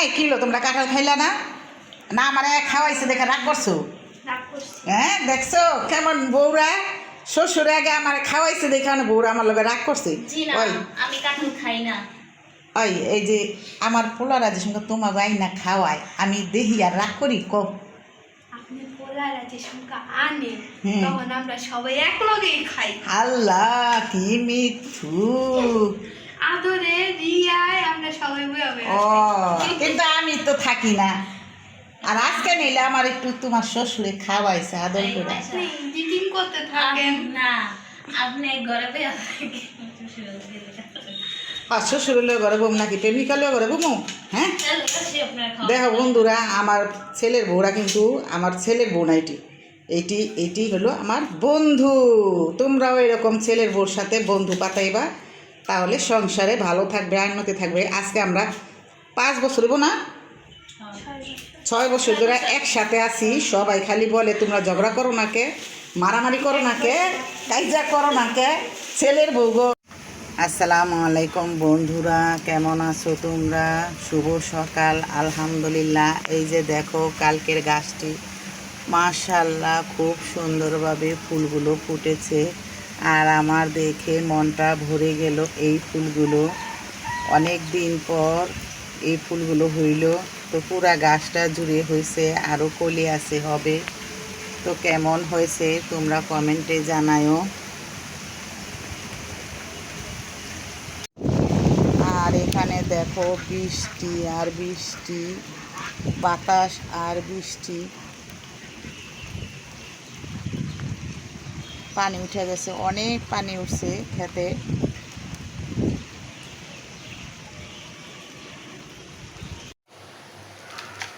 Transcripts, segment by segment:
এই কিলো তোমরা কাঁঠাল খাইলা না? না আমার খাওয়াইছে দেখে রাগ করছ? হ্যাঁ দেখছ? কেমন বউরা শ্বশুর আগে আমার খাওয়াইছে দেখে আমার বউরা আমার লগে রাগ করছে। ওই। আমি কাঁঠাল খাই না। ওই এই যে আমার পোলারা যে সঙ্গে তোমার গাই না খাওয়ায় আমি দেখি আর রাগ করি কো আল্লাহ কি মিথ্যু আদরে রিয়ায় আমরা সবাই বয়ে বয়ে ও কিন্তু আমি তো থাকি না। আর আজকে নিলে আমার একটু তোমার শ্বশুরে খাওয়াইছে আদর করে। ডিটিং করতে থাকেন। না আপনি ঘরে আর ঘরে বম নাকি? প্রেমিকা হলেও ঘরে বমু? হ্যাঁ? দেখো বন্ধুরা আমার ছেলের বউরা কিন্তু আমার ছেলের বোন এটি। এইটি এইটি হলো আমার বন্ধু। তোমরাও এরকম ছেলের বউর সাথে বন্ধু পাতাইবা। তাহলে সংসারে ভালো থাকবে, উন্নতি থাকবে। আজকে আমরা পাঁচ বছর না? ছয় বছর ধরে একসাথে আছি, সবাই খালি বলে, তোমরা ঝগড়া করো না কে? মারামারি করো না কে? কাইজা করো না কে? ছেলের বউ আসসালামু আলাইকুম বন্ধুরা, কেমন আছো তোমরা? শুভ সকাল, আলহামদুলিল্লাহ। এই যে দেখো, কালকের গাছটি মাশাল্লাহ খুব সুন্দরভাবে ফুলগুলো ফুটেছে। আর আমার দেখে মনটা ভরে গেল এই ফুলগুলো। অনেক দিন পর এই ফুলগুলো হইল। তো পুরা গাছটা জুড়ে হয়েছে আরও কলি আছে, হবে। তো কেমন হয়েছে তোমরা কমেন্টে জানায়ও আর এখানে দেখো বৃষ্টি আর বৃষ্টি, বাতাস আর বৃষ্টি। পানি উঠে গেছে, অনেক পানি উঠছে খেতে।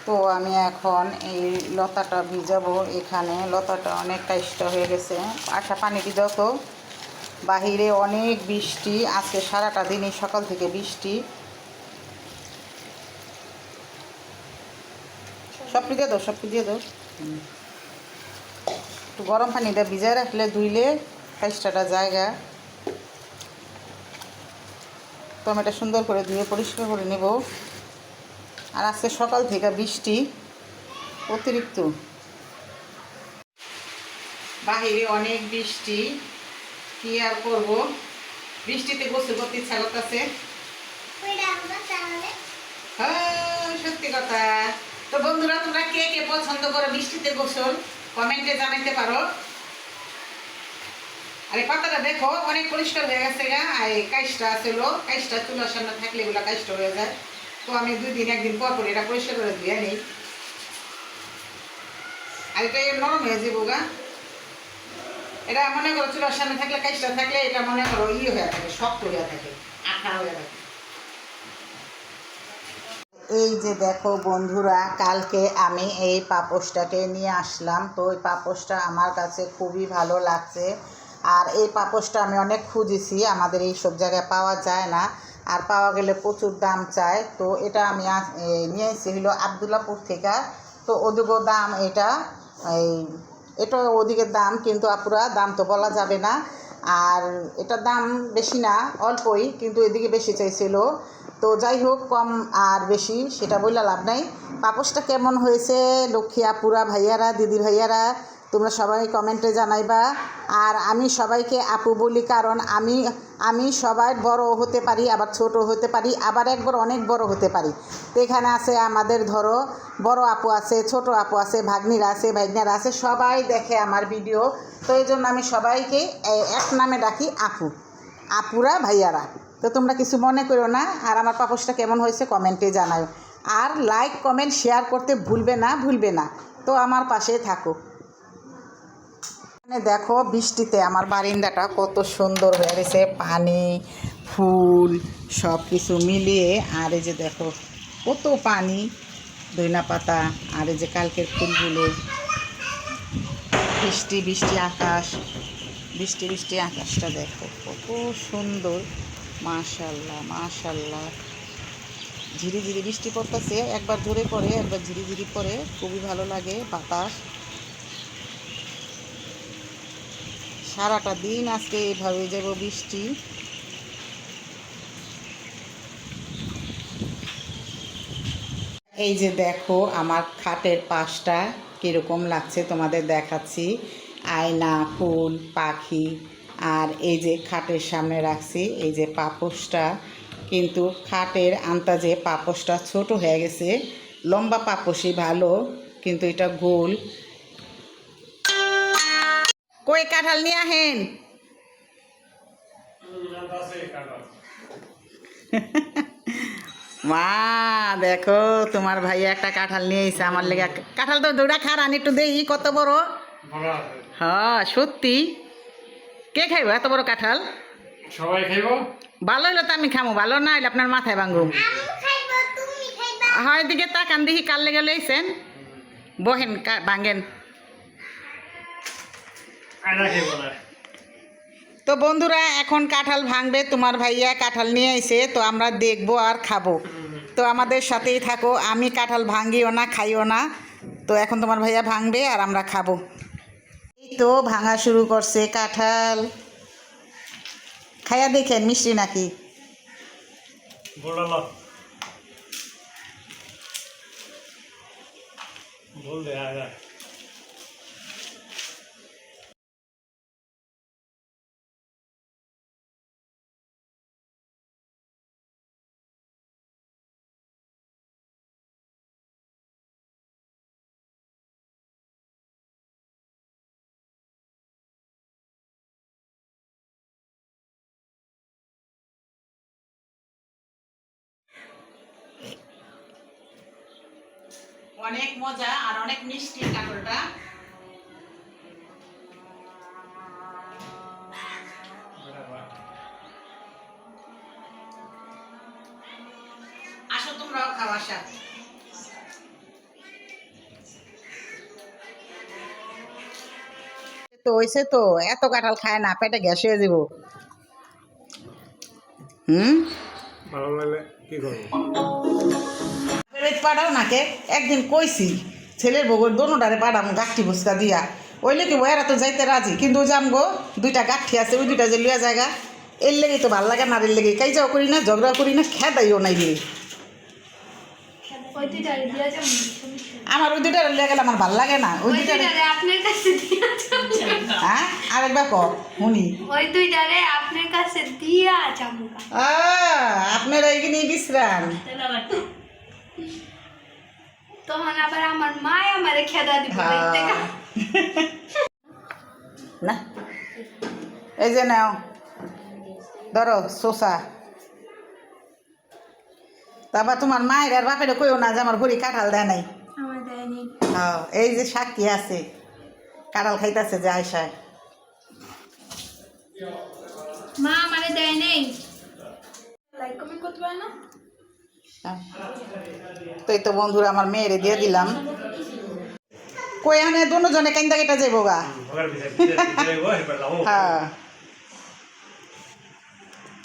তো আমি এখন এই লতাটা ভিজাবো এখানে। লতাটা অনেকটা ইষ্ট হয়ে গেছে। আচ্ছা পানিটি তো। বাহিরে অনেক বৃষ্টি, আজকে সারাটা দিনই সকাল থেকে বৃষ্টি। সব দিয়ে দাও সব দিয়ে দাও। একটু গরম পানিটা ভিজায় রাখলে ধুইলে কাইস্টাটা জায়গা। টমেটো সুন্দর করে ধুয়ে পরিষ্কার করে নেব। আর আজকে সকাল থেকে বৃষ্টি অতিরিক্ত। বাহিরে অনেক বৃষ্টি। কি আর করব? বৃষ্টিতে গোসল করতে ইচ্ছা করতেছে। হ্যাঁ, সত্যি কথা। তো বন্ধুরা তোমরা কে কে পছন্দ করো বৃষ্টিতে গোসল? কমেন্টে জানাইতে পারো। আর পাতাটা দেখো, অনেক পরিষ্কার হয়ে গেছে গা। আর এই কাইসটা চুলার সামনে থাকলে এগুলো কাইসটা হয়ে যায়। তো আমি দুই দিন, একদিন পর পর এটা পরিষ্কার করে দিয়ে নিই। আর এটা নরম হয়ে যাব গা। এটা মনে করো চুলার সামনে থাকলে কাইসটা থাকলে এটা মনে করো ইয়ে হয়ে থাকে, শক্ত হয়ে থাকে, আঠা হয়ে থাকে। এই যে দেখো বন্ধুরা, কালকে আমি এই পাপোশটাকে নিয়ে আসলাম। তো এই পাপোশটা আমার কাছে খুবই ভালো লাগছে। আর এই পাপোশটা আমি অনেক খুঁজেছি, আমাদের এই সব জায়গায় পাওয়া যায় না। আর পাওয়া গেলে প্রচুর দাম চায়। তো এটা আমি নিয়ে হলো আবদুল্লাপুর থেকে। তো ওদিকেও দাম এটা, এই, এটা ওদিকে দাম, কিন্তু আপুরা, দাম তো বলা যাবে না। আর এটার দাম বেশি না, অল্পই, কিন্তু এদিকে বেশি চাইছিল। তো যাই হোক কম আর বেশি, সেটা বললে লাভ নাই। পাপোশটা কেমন হয়েছে, লক্ষ্মী আপুরা, ভাইয়ারা, দিদি ভাইয়ারা, তোমরা সবাই কমেন্টে জানাইবা। আর আমি সবাইকে আপু বলি, কারণ আমি আমি সবাই বড় হতে পারি, আবার ছোট হতে পারি, আবার একবার অনেক বড় হতে পারি। তো এখানে আছে আমাদের, ধরো, বড় আপু আছে, ছোট আপু আছে, ভাগ্নিরা আছে, ভাগ্নারা আছে, সবাই দেখে আমার ভিডিও। তো এই জন্য আমি সবাইকে এক নামে ডাকি আপু। আপুরা, ভাইয়ারা। তো তোমরা কিছু মনে করো না, আর আমার পাপোশটা কেমন হয়েছে কমেন্টে জানাও আর লাইক কমেন্ট শেয়ার করতে ভুলবে না ভুলবে না। তো আমার পাশে থাকো। এখানে দেখো বৃষ্টিতে আমার বারিন্দাটা কত সুন্দর হয়ে গেছে। পানি, ফুল সব কিছু মিলিয়ে, আর এই যে দেখো কত পানি, দইনা পাতা, আর এই যে কালকের ফুলগুলো। বৃষ্টি বৃষ্টি আকাশ, বৃষ্টি বৃষ্টি আকাশটা দেখো কত সুন্দর। মাশাল্লাহ মাশাল্লাহ ঝিরি ঝিরি বৃষ্টি পড়তেছে, একবার জোরে পড়ে, একবার ঝিরি ঝিরি পড়ে, খুবই ভালো লাগে বাতাস। সারাটা দিন আজকে এইভাবে যাব বৃষ্টি। এই যে দেখো, আমার খাটের পাশটা কীরকম লাগছে তোমাদের দেখাচ্ছি। আয়না, ফুল, পাখি আর এই যে খাটের সামনে রাখছি এই যে পাপোশটা কিন্তু খাটের আন্তাজে পাপোশটা ছোট হয়ে গেছে। লম্বা পাপোশই ভালো কিন্তু এটা গোল। কই কাঁঠাল নিয়ে আহেন মা দেখো তোমার ভাই একটা কাঁঠাল নিয়ে এসে আমার লেগে। কাঁঠাল তো দৌড়া খারান একটু দেখি কত বড়। হ্যাঁ সত্যি। কে খাইব? এত বড় কাঁঠাল? সবাই খাইব? ভালো হইল তো আমি খামো ভালো না হইলে আপনার মাথায় ভাঙ্গুম হয় দিকে তাকান দেখি কাল লেগে লইছেন। বহেন কা- ভাঙ্গেন আয়না না। তো বন্ধুরা এখন কাঁঠাল ভাঙবে তোমার ভাইয়া কাঁঠাল নিয়ে এসে তো আমরা দেখব আর খাব। তো আমাদের সাথেই থাকো আমি কাঁঠাল ভাঙিও না খাইও না। তো এখন তোমার ভাইয়া ভাঙবে আর আমরা খাব। তো ভাঙা শুরু করছে কাঁঠাল। খাইয়া দেখেন মিষ্টি নাকি? বলে বল দে অনেক মজা আর অনেক মিষ্টি কাঁঠালটা আসো তোমরাও খাও আসা। তো হয়েছে তো এত কাঁঠাল খায় না পেটে গ্যাস হয়ে যাব হুম? ভালো লাগলে কি করব? পাঠাও নাকে একদিন কইছি ছেলের বউর দোনোটারে পাঠাম গাঠি বুসকা দিয়া। ওইলে কি বয়ারা তো যাইতে রাজি? কিন্তু যাম গো দুইটা গাঠি আছে ওই দুইটা যে লিয়া জায়গা এর লেগে তো ভালো লাগে না এর লেগে কাই যাও করি না ঝগড়া করি না খেদাইও নাই রে। ওই আমার ওই দুইটা লিয়া গেলে আমার ভালো লাগে না। ওই ওই দুইটা আপনার কাছে দিয়া হ্যাঁ? আরেকবার ক শুনি। ওই দুইটারে আপনার কাছে দিয়া যাব। আহ, আপনারা এখানে বিশ্রাম। তখন আবার আমার মা আমারে খেদা দিব হ্যাঁ। না। এই যে নাও। ধরো শোষা। তারপর তোমার মায়ের আর বাপের কইও না যে আমার ভরি কাঁঠাল দেয় নাই। আমার হ্যাঁ এই যে সাক্ষী আছে কাঁঠাল খাইতেছে যে আয়সায়। মা আমারে দেয় নেই। লাইক কমেন্ট করতে পারে না? তো এই তো বন্ধুরা আমার মেয়েরে দিয়ে দিলাম। কই আনে? দুজনে কান্দা কেটে যাব গা? যাইব লাও হ্যাঁ।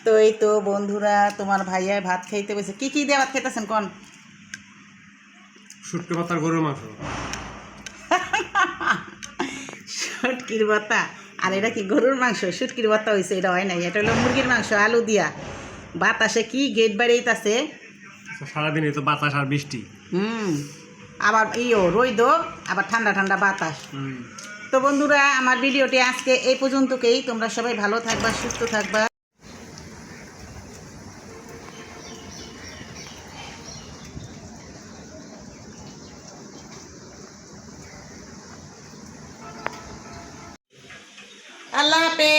তো এই তো বন্ধুরা তোমার ভাইয়া ভাত খাইতে বসে। কি কি দিয়ে ভাত খাইতেছেন কোন? শুটকে পাতার গরুর মাংস। শুটকির বাতা আর এটা কি গরুর মাংস? শুটকির বাতা হয়েছে এটা হয় নাই। এটা হলো মুরগির মাংস আলু দিয়া। বাতাসে কি গেট বাড়িতেছে সারাদিন এই তো বাতাস আর বৃষ্টি। হুম আবার ইও রইদ আবার ঠান্ডা ঠান্ডা বাতাস। তো বন্ধুরা আমার ভিডিওটি আজকে এই পর্যন্তকেই। তোমরা সবাই ভালো থাকবা সুস্থ থাকবা। আল্লাহ হাফেজ।